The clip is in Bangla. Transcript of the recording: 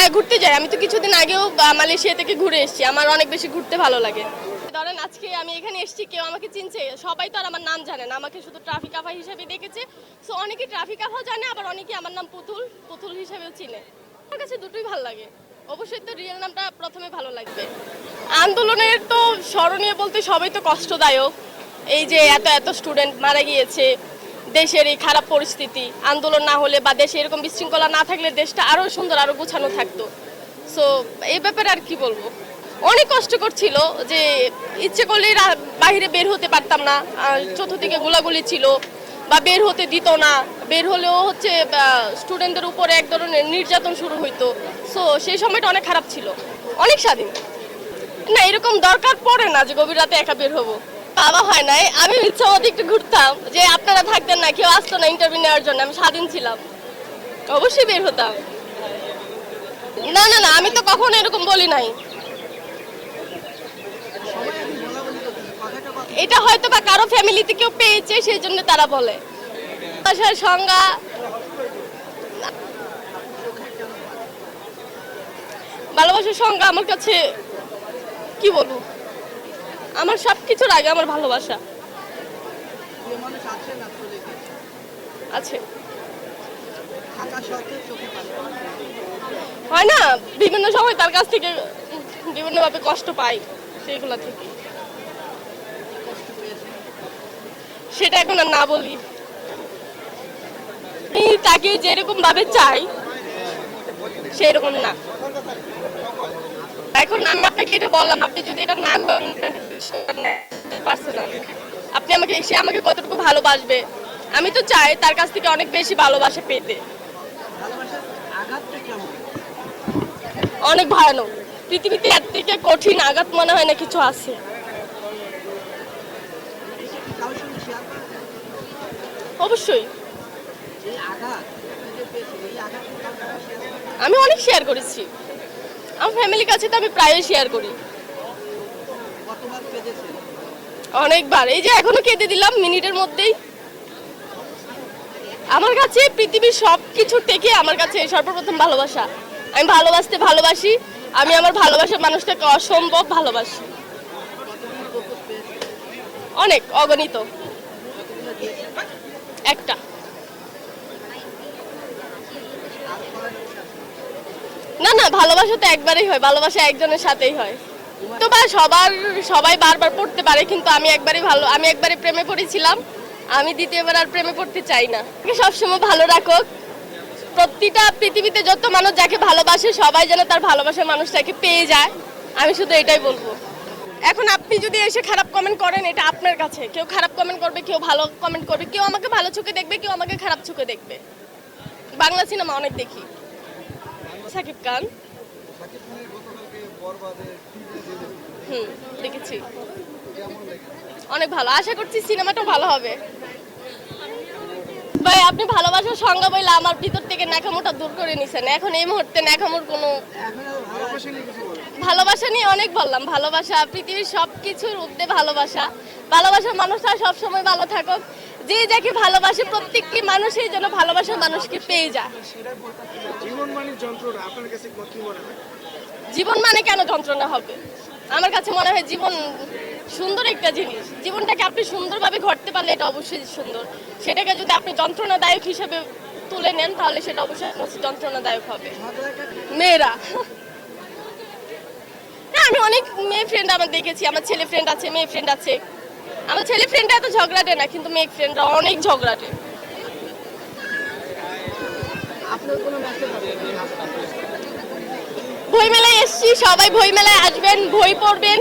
হ্যাঁ ঘুরতে যাই। আমি তো কিছুদিন আগেও মালয়েশিয়া থেকে ঘুরে এসেছি। আমার অনেক বেশি ঘুরতে ভালো লাগে। ধরেন আজকে আমি এখানে এসেছি, কেউ আমাকে চিনছে। সবাই তো আর আমার নাম জানে না। আমাকে শুধু ট্রাফিক আফা হিসেবে দেখেছে। সো অনেকে ট্রাফিক আফা জানে, আবার অনেকে আমার নাম পুতুল। পুতুল হিসেবেও চিনে। আমার কাছে দুটোই ভালো লাগে। অবশ্যই তো রিয়েল নামটা প্রথমে ভালো লাগবে। আন্দোলনের তো স্মরণীয় বলতে সবাই তো কষ্টদায়ক। এই যে এত এত স্টুডেন্ট মারা গিয়েছে। দেশের এই খারাপ পরিস্থিতি, আন্দোলন না হলে বা দেশে এরকম বিশৃঙ্খলা না থাকলে দেশটা আরও সুন্দর, আরও গোছানো থাকতো। সো এই ব্যাপারে আর কি বলব? অনেক কষ্ট করছিল যে ইচ্ছে করলেই রা- বাইরে বের হতে পারতাম না। চতুর্দিকে গোলাগুলি ছিল বা বের হতে দিত না। বের হলেও হচ্ছে স্টুডেন্টদের উপরে এক ধরনের নির্যাতন শুরু হইতো। সো সেই সময়টা অনেক খারাপ ছিল। অনেক স্বাধীন। না, এরকম দরকার পড়ে না যে গভীর রাতে একা বের হব। বাবা হয় নাই। আমি ইচ্ছা মতো একটু ঘুরতাম। যে আপনারা থাকতেন না, কেউ আসতো না ইন্টারভিউ নেওয়ার জন্য, আমি স্বাধীন ছিলাম। অবশ্যই বের হতাম। না না না, আমি তো কখনো এরকম বলি নাই। এটা হয়তো বা কারও ফ্যামিলিতে কেউ পেয়েছে সেই জন্য তারা বলে। ভাষার সংজ্ঞা। ভালোবাসার সংজ্ঞা আমার কাছে কি বলব? আমার সব কিছুর আগে আমার ভালোবাসা। আছে। হয় না, বিভিন্ন সময় তার কাছ থেকে বিভিন্নভাবে কষ্ট পাই সেইগুলা থেকে। সেটা এখন আর না বলি। তাকে যেরকম ভাবে চাই সেরকম না। এখন আমি আপনাকে এটা বললাম, আপনি যদি এটা না পার্সোনাল আপনি আমাকে, সে আমাকে কতটুকু ভালোবাসবে? আমি তো চাই তার কাছ থেকে অনেক বেশি ভালোবাসা পেতে। অনেক ভয়ানক। পৃথিবীতে এর থেকে কঠিন আঘাত মনে হয় না কিছু আছে। অবশ্যই। আঘাত আমি অনেক শেয়ার করেছি। আমার ফ্যামিলির কাছে তো আমি প্রায়ই শেয়ার করি। অনেকবার। এই যে এখনও কেঁদে দিলাম, মিনিটের মধ্যেই। আমার কাছে পৃথিবীর সব কিছু থেকে আমার কাছে সর্বপ্রথম ভালোবাসা। আমি ভালোবাসতে ভালোবাসি। আমি আমার ভালোবাসার মানুষটাকে অসম্ভব ভালোবাসি। অনেক, অগণিত। একটা আর করার ইচ্ছা না না ভালোবাসা তো একবারই হয়, ভালোবাসা একজনের সাথেই হয়। তো বা সবার, সবাই বারবার পড়তে পারে, কিন্তু আমি একবারই ভালো, আমি একবারই প্রেমে পড়েছিলাম। আমি দ্বিতীয়বার আর প্রেমে পড়তে চাই না। সবসময় ভালো রাখো প্রতিটা পৃথিবীতে যত মানুষ যাকে ভালোবাসে, সবাই যেন তার ভালোবাসার মানুষটাকে পেয়ে যায়। আমি শুধু এটাই বলব। এখন আপনি যদি এসে খারাপ কমেন্ট করেন, এটা আপনার কাছে। কেউ খারাপ কমেন্ট করবে, কেউ ভালো কমেন্ট করবে, কেউ আমাকে ভালো চোখে দেখবে, কেউ আমাকে খারাপ চোখে দেখবে। বাংলা সিনেমা অনেক দেখি। সাকিব খান। দেখেছি। অনেক ভালো। আশা করছি সিনেমাটাও ভালো হবে। ভাই, আপনি ভালোবাসার সংজ্ঞা বললে আমার ভিতর থেকে ন্যাকামোটা দূর করে নিছেন। এখন এই মুহূর্তে ন্যাকামোর কোনো ভালোবাসা নিয়ে অনেক বললাম। ভালোবাসা, পৃথিবীর সব কিছুর ঊর্ধ্বে ভালোবাসা। ভালোবাসার মানুষরা সব সময় ভালো থাকুক। যে যাকে ভালোবাসে প্রত্যেকটি মানুষই যেন ভালোবাসার মানুষকে পেয়ে যায়। জীবন মানে যন্ত্রণা আপনার কাছে কি মনে হয়? জীবন মানে কেন যন্ত্রণা হবে? আমার কাছে মনে হয় জীবন সুন্দর একটা জিনিস। জীবনটাকে আপনি সুন্দরভাবে ঘটতে পারলে এটা অবশ্যই সুন্দর। সেটাকে যদি আপনি যন্ত্রণাদায়ক হিসেবে তুলে নেন তাহলে সেটা অবশ্যই যন্ত্রণাদায়ক হবে। মেয়েরা। না আমি অনেক মেয়ে ফ্রেন্ড আমার দেখেছি আমার ছেলে ফ্রেন্ড আছে মেয়ে ফ্রেন্ড আছে। আমার ছেলে ফ্রেন্ডরা এত ঝগড়াটে না কিন্তু মেয়ে ফ্রেন্ডরা অনেক ঝগড়াটে বই মেলায় এসছি সবাই বই মেলায় আসবেন বই পড়বেন।